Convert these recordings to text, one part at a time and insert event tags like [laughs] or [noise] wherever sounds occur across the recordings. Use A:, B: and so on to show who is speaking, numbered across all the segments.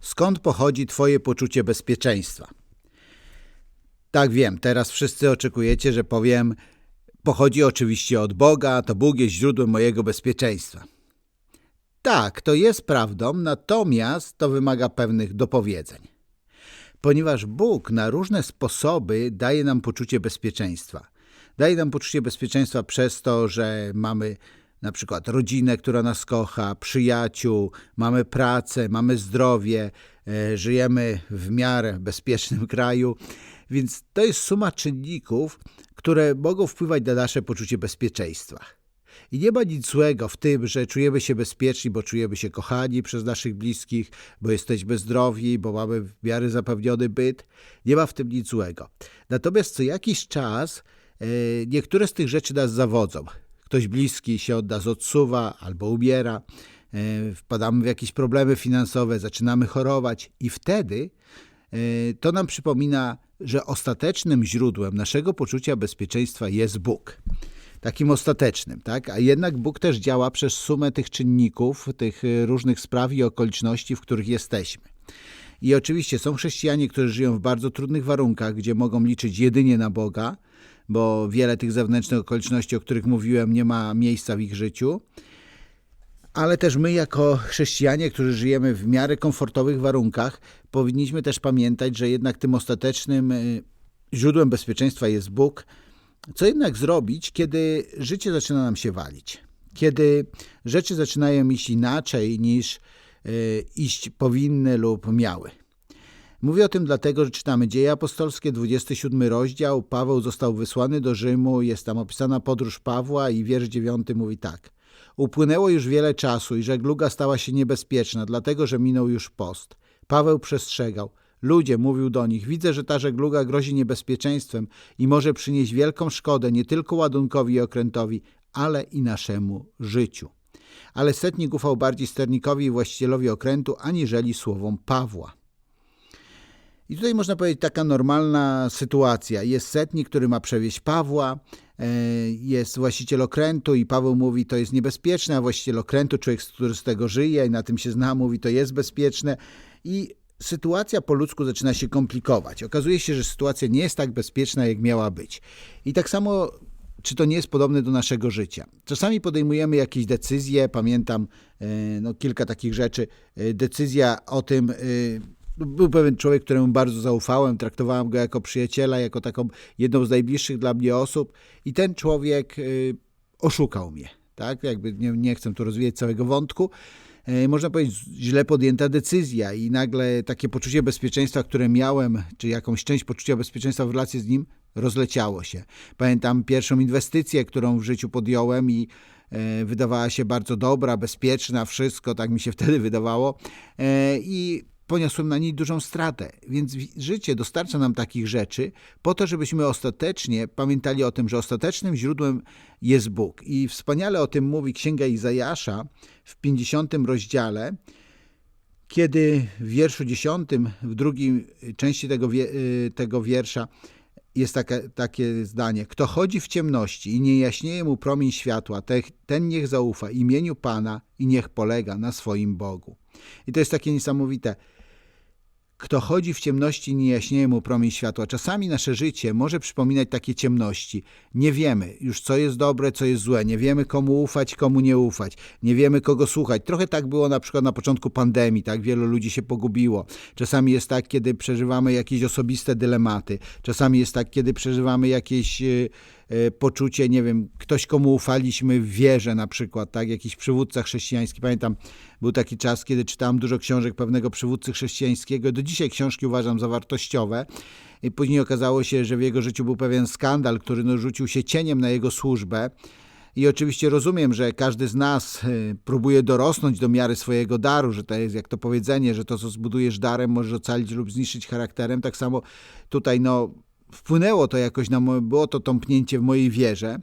A: Skąd pochodzi Twoje poczucie bezpieczeństwa? Tak wiem, teraz wszyscy oczekujecie, że powiem, pochodzi oczywiście od Boga, to Bóg jest źródłem mojego bezpieczeństwa. Tak, to jest prawdą, natomiast to wymaga pewnych dopowiedzeń. Ponieważ Bóg na różne sposoby daje nam poczucie bezpieczeństwa. Daje nam poczucie bezpieczeństwa przez to, że mamy na przykład rodzinę, która nas kocha, przyjaciół, mamy pracę, mamy zdrowie, e, żyjemy w miarę bezpiecznym [laughs] kraju. Więc to jest suma czynników, które mogą wpływać na nasze poczucie bezpieczeństwa. I nie ma nic złego w tym, że czujemy się bezpieczni, bo czujemy się kochani przez naszych bliskich, bo jesteśmy zdrowi, bo mamy w miarę zapewniony byt. Nie ma w tym nic złego. Natomiast co jakiś czas e, niektóre z tych rzeczy nas zawodzą. Ktoś bliski się od nas odsuwa albo umiera, e, wpadamy w jakieś problemy finansowe, zaczynamy chorować i wtedy e, to nam przypomina, że ostatecznym źródłem naszego poczucia bezpieczeństwa jest Bóg takim ostatecznym, tak? A jednak Bóg też działa przez sumę tych czynników, tych y, różnych spraw i okoliczności, w których jesteśmy. I oczywiście są chrześcijanie, którzy żyją w bardzo trudnych warunkach, gdzie mogą liczyć jedynie na Boga, bo wiele tych zewnętrznych okoliczności, o których mówiłem, nie ma miejsca w ich życiu. Ale też my, jako chrześcijanie, którzy żyjemy w miarę komfortowych warunkach, powinniśmy też pamiętać, że jednak tym ostatecznym y, źródłem bezpieczeństwa jest Bóg, co jednak zrobić, kiedy życie zaczyna nam się walić? Kiedy rzeczy zaczynają iść inaczej niż y, iść powinny lub miały? Mówię o tym dlatego, że czytamy Dzieje Apostolskie, 27 rozdział. Paweł został wysłany do Rzymu, jest tam opisana podróż Pawła i wiersz 9 mówi tak. Upłynęło już wiele czasu i żegluga stała się niebezpieczna, dlatego że minął już post. Paweł przestrzegał. Ludzie, mówił do nich, widzę, że ta żegluga grozi niebezpieczeństwem i może przynieść wielką szkodę nie tylko ładunkowi i okrętowi, ale i naszemu życiu. Ale setnik ufał bardziej sternikowi i właścicielowi okrętu, aniżeli słowom Pawła. I tutaj można powiedzieć taka normalna sytuacja. Jest setnik, który ma przewieźć Pawła, e, jest właściciel okrętu i Paweł mówi, to jest niebezpieczne, a właściciel okrętu, człowiek, który z tego żyje i na tym się zna, mówi, to jest bezpieczne. I sytuacja po ludzku zaczyna się komplikować. Okazuje się, że sytuacja nie jest tak bezpieczna, jak miała być. I tak samo czy to nie jest podobne do naszego życia. Czasami podejmujemy jakieś decyzje, pamiętam e, no, kilka takich rzeczy. E, decyzja o tym, był pewien człowiek, któremu bardzo zaufałem, traktowałem go jako przyjaciela, jako taką jedną z najbliższych dla mnie osób i ten człowiek oszukał mnie. Tak? Jakby nie, nie chcę tu rozwijać całego wątku, E, można powiedzieć, źle podjęta decyzja i nagle takie poczucie bezpieczeństwa, które miałem, czy jakąś część poczucia bezpieczeństwa w relacji z nim, rozleciało się. Pamiętam pierwszą inwestycję, którą w życiu podjąłem i e, wydawała się bardzo dobra, bezpieczna, wszystko, tak mi się wtedy wydawało. I poniosłem na niej dużą stratę. Więc życie dostarcza nam takich rzeczy po to, żebyśmy ostatecznie pamiętali o tym, że ostatecznym źródłem jest Bóg. I wspaniale o tym mówi Księga Izajasza w 50 rozdziale, kiedy w wierszu 10, w drugiej części tego, y, tego wiersza jest takie, takie zdanie. Kto chodzi w ciemności i nie jaśnieje mu promień światła, ten niech zaufa imieniu Pana i niech polega na swoim Bogu. I to jest takie niesamowite. Kto chodzi w ciemności, nie jaśnieje mu promień światła. Czasami nasze życie może przypominać takie ciemności. Nie wiemy już, co jest dobre, co jest złe. Nie wiemy, komu ufać, komu nie ufać. Nie wiemy, kogo słuchać. Trochę tak było na przykład na początku pandemii, tak? Wielu ludzi się pogubiło. Czasami jest tak, kiedy przeżywamy jakieś osobiste dylematy. Czasami jest tak, kiedy przeżywamy jakieś y, y, poczucie, nie wiem, ktoś komu ufaliśmy w wierze na przykład, tak? Jakiś przywódca chrześcijański. Pamiętam, był taki czas, kiedy czytałem dużo książek pewnego przywódcy chrześcijańskiego. Do dzisiaj książki uważam za wartościowe. I później okazało się, że w jego życiu był pewien skandal, który no, rzucił się cieniem na jego służbę. I oczywiście rozumiem, że każdy z nas y, próbuje dorosnąć do miary swojego daru, że to jest jak to powiedzenie, że to, co zbudujesz darem, możesz ocalić lub zniszczyć charakterem. Tak samo tutaj no, wpłynęło to jakoś na moje, było to tąpnięcie w mojej wierze.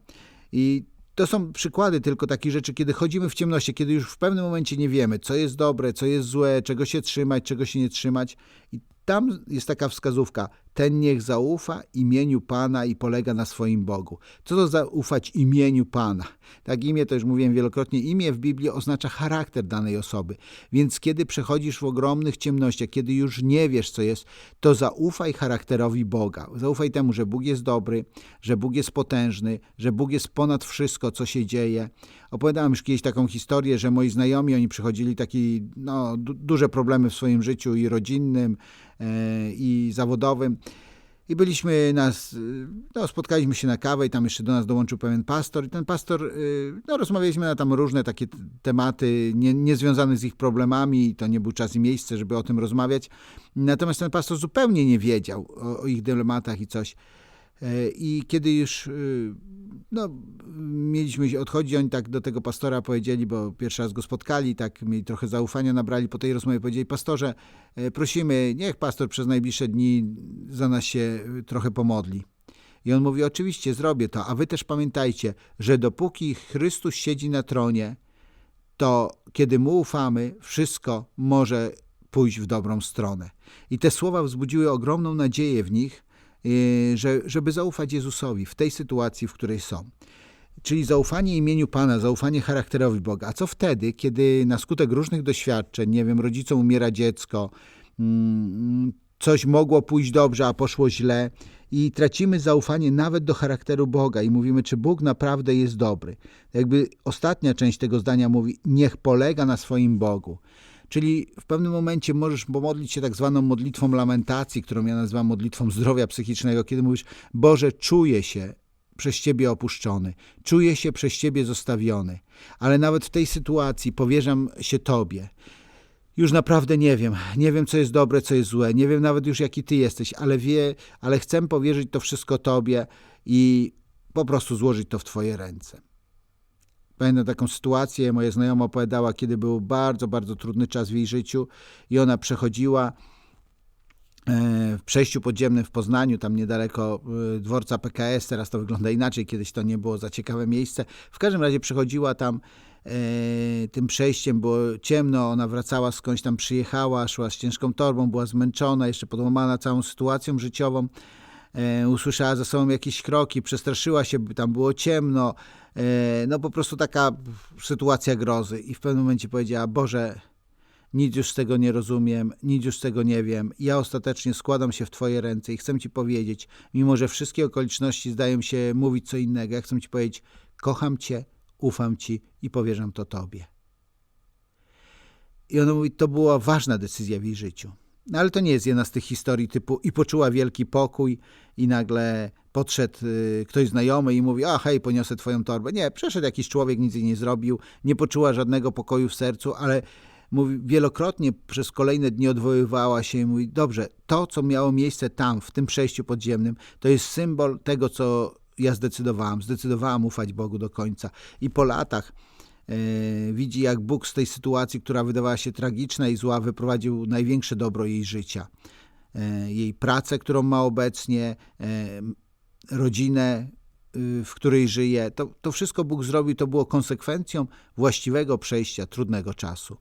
A: I to są przykłady tylko takich rzeczy, kiedy chodzimy w ciemności, kiedy już w pewnym momencie nie wiemy, co jest dobre, co jest złe, czego się trzymać, czego się nie trzymać. I tam jest taka wskazówka. Ten niech zaufa imieniu Pana i polega na swoim Bogu. Co to zaufać imieniu Pana? Tak imię, to już mówiłem wielokrotnie, imię w Biblii oznacza charakter danej osoby. Więc kiedy przechodzisz w ogromnych ciemnościach, kiedy już nie wiesz, co jest, to zaufaj charakterowi Boga. Zaufaj temu, że Bóg jest dobry, że Bóg jest potężny, że Bóg jest ponad wszystko, co się dzieje. Opowiadałem już kiedyś taką historię, że moi znajomi, oni przychodzili takie no, du duże problemy w swoim życiu i rodzinnym, e, i zawodowym. I byliśmy nas, no, spotkaliśmy się na kawę i tam jeszcze do nas dołączył pewien pastor i ten pastor, y, no rozmawialiśmy na tam różne takie tematy nie, niezwiązane z ich problemami i to nie był czas i miejsce, żeby o tym rozmawiać. Natomiast ten pastor zupełnie nie wiedział o, o ich dylematach i coś. E, I kiedy już y, no, mieliśmy odchodzić, oni tak do tego pastora powiedzieli, bo pierwszy raz go spotkali, tak mieli trochę zaufania, nabrali po tej rozmowie, powiedzieli, pastorze, e, prosimy, niech pastor przez najbliższe dni za nas się trochę pomodli. I on mówi, oczywiście zrobię to, a wy też pamiętajcie, że dopóki Chrystus siedzi na tronie, to kiedy mu ufamy, wszystko może pójść w dobrą stronę. I te słowa wzbudziły ogromną nadzieję w nich, Y, że, żeby zaufać Jezusowi w tej sytuacji, w której są. Czyli zaufanie imieniu Pana, zaufanie charakterowi Boga. A co wtedy, kiedy na skutek różnych doświadczeń, nie wiem, rodzicom umiera dziecko, mm, coś mogło pójść dobrze, a poszło źle i tracimy zaufanie nawet do charakteru Boga i mówimy, czy Bóg naprawdę jest dobry. Jakby ostatnia część tego zdania mówi, niech polega na swoim Bogu. Czyli w pewnym momencie możesz pomodlić się tak zwaną modlitwą lamentacji, którą ja nazywam modlitwą zdrowia psychicznego, kiedy mówisz, Boże, czuję się przez Ciebie opuszczony, czuję się przez Ciebie zostawiony, ale nawet w tej sytuacji powierzam się Tobie. Już naprawdę nie wiem, nie wiem co jest dobre, co jest złe, nie wiem nawet już jaki Ty jesteś, ale wie, ale chcę powierzyć to wszystko Tobie i po prostu złożyć to w Twoje ręce. Pamiętam taką sytuację, moja znajoma opowiadała, kiedy był bardzo, bardzo trudny czas w jej życiu i ona przechodziła e, w przejściu podziemnym w Poznaniu, tam niedaleko e, dworca PKS, teraz to wygląda inaczej, kiedyś to nie było za ciekawe miejsce. W każdym razie przechodziła tam e, tym przejściem, było ciemno, ona wracała skądś tam przyjechała, szła z ciężką torbą, była zmęczona, jeszcze podłamana całą sytuacją życiową. Usłyszała za sobą jakieś kroki, przestraszyła się, tam było ciemno, E, no po prostu taka sytuacja grozy i w pewnym momencie powiedziała, Boże, nic już z tego nie rozumiem, nic już z tego nie wiem. Ja ostatecznie składam się w Twoje ręce i chcę Ci powiedzieć, mimo że wszystkie okoliczności zdają się mówić co innego, ja chcę Ci powiedzieć, kocham Cię, ufam Ci i powierzam to Tobie. I ona mówi, to była ważna decyzja w jej życiu. No ale to nie jest jedna z tych historii typu i poczuła wielki pokój i nagle podszedł y, ktoś znajomy i mówi, a hej, poniosę twoją torbę. Nie, przeszedł jakiś człowiek, nic jej nie zrobił, nie poczuła żadnego pokoju w sercu, ale mówi, wielokrotnie przez kolejne dni odwoływała się i mówi, dobrze, to, co miało miejsce tam, w tym przejściu podziemnym, to jest symbol tego, co ja zdecydowałam. Zdecydowałam ufać Bogu do końca. I po latach widzi, jak Bóg z tej sytuacji, która wydawała się tragiczna i zła, wyprowadził największe dobro jej życia. E, jej pracę, którą ma obecnie, e, rodzinę, w której żyje. To, to wszystko Bóg zrobił, to było konsekwencją właściwego przejścia trudnego czasu.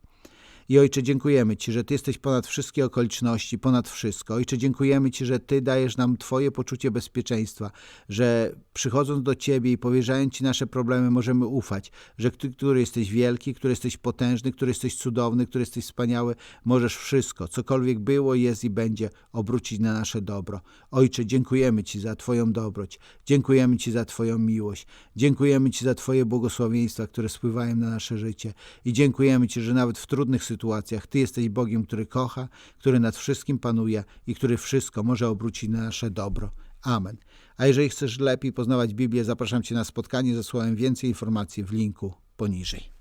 A: I Ojcze, dziękujemy Ci, że Ty jesteś ponad wszystkie okoliczności, ponad wszystko. Ojcze, dziękujemy Ci, że Ty dajesz nam Twoje poczucie bezpieczeństwa, że przychodząc do Ciebie i powierzając Ci nasze problemy, możemy ufać, że Ty, który jesteś wielki, który jesteś potężny, który jesteś cudowny, który jesteś wspaniały, możesz wszystko, cokolwiek było, jest i będzie, obrócić na nasze dobro. Ojcze, dziękujemy Ci za Twoją dobroć, dziękujemy Ci za Twoją miłość, dziękujemy Ci za Twoje błogosławieństwa, które spływają na nasze życie i dziękujemy Ci, że nawet w trudnych sytuacjach sytuacjach. Ty jesteś Bogiem, który kocha, który nad wszystkim panuje i który wszystko może obrócić na nasze dobro. Amen. A jeżeli chcesz lepiej poznawać Biblię, zapraszam Cię na spotkanie ze Słowem więcej informacji w linku poniżej.